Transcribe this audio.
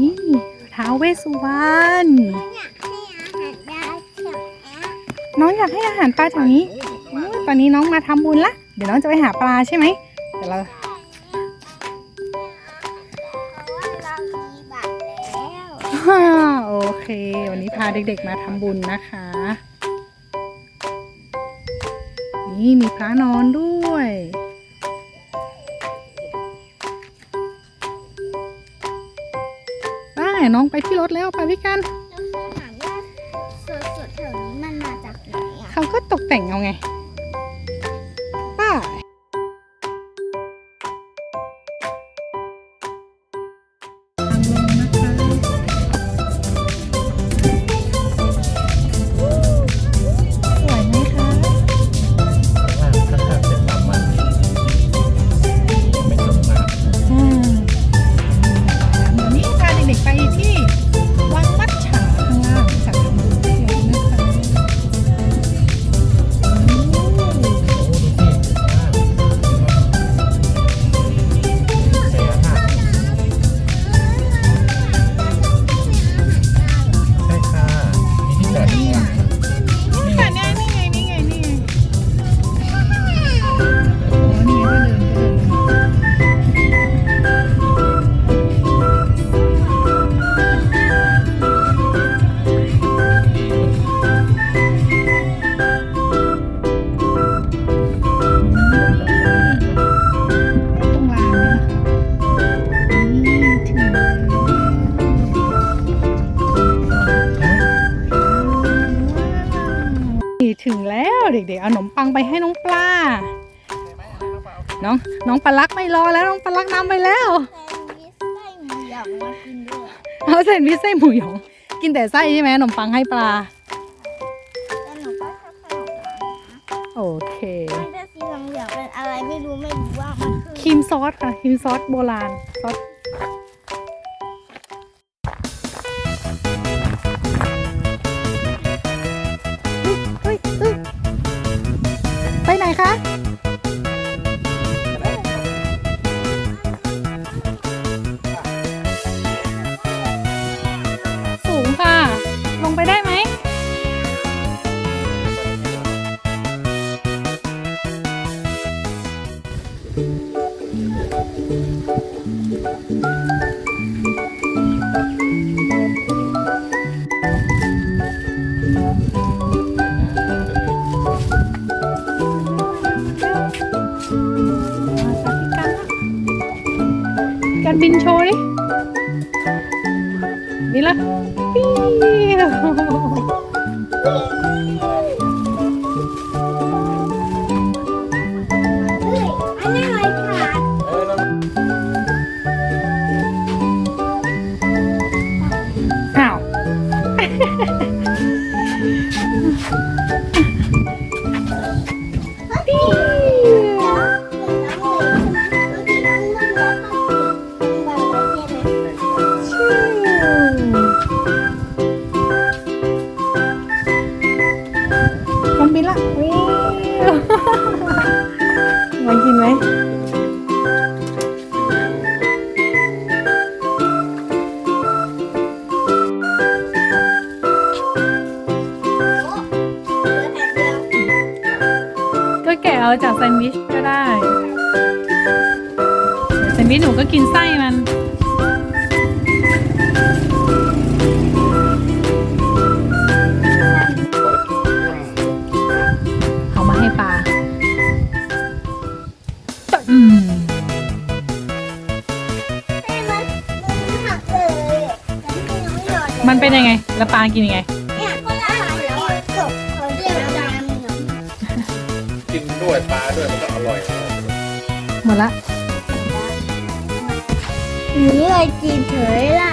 นี่ท้าวเวสสุวรรณอยากให้อาหารปลาแถวนี้น้องอยากให้อาหารปลาแถวนี้โอ้ยตอนนี้น้องมาทำบุญละเดี๋ยวน้องจะไปหาปลาใช่ไหมเดี๋ยวเราเพราะว่าเรามีบัตรแล้วฮ่าโอเค วันนี้พาเด็กๆมาทำบุญนะคะ นี่มีพระนอนด้วย น้องไปที่รถแล้วไปด้วยกันแล้วสถานว่าสดๆแถวนี้มันมาจากไหนอะเขาก็ตกแต่งเอาไง ปังไปให้น้องปลา น้องน้องปลาลักไม่รอแล้วน้องปลาลักนำไปแล้วแซนด์วิชไส้หมูหยองมากินด้วยเอาเส้นพิเศษหมูหยองกินแต่ไส้ใช่ไหมขนมปังให้ปลาแต่หนูก็ชอบขนมปังนะโอเคมันจะสีเหลืองๆเป็นอะไรไม่รู้ไม่รู้ว่ามันคือครีมซอสค่ะครีมซอสโบราณซอส กันนะการบินโชว์ดินี่ละปิ้ว เอาจากแซนด์วิชก็ได้แซนด์วิชหนูก็กินไส้มันเอามาให้ปลาอืมมันเป็นยังไง แล้วปลากินยังไง กินด้วยปลาด้วยมันก็อร่อยหมดละนี่เลยจีนเฉยละ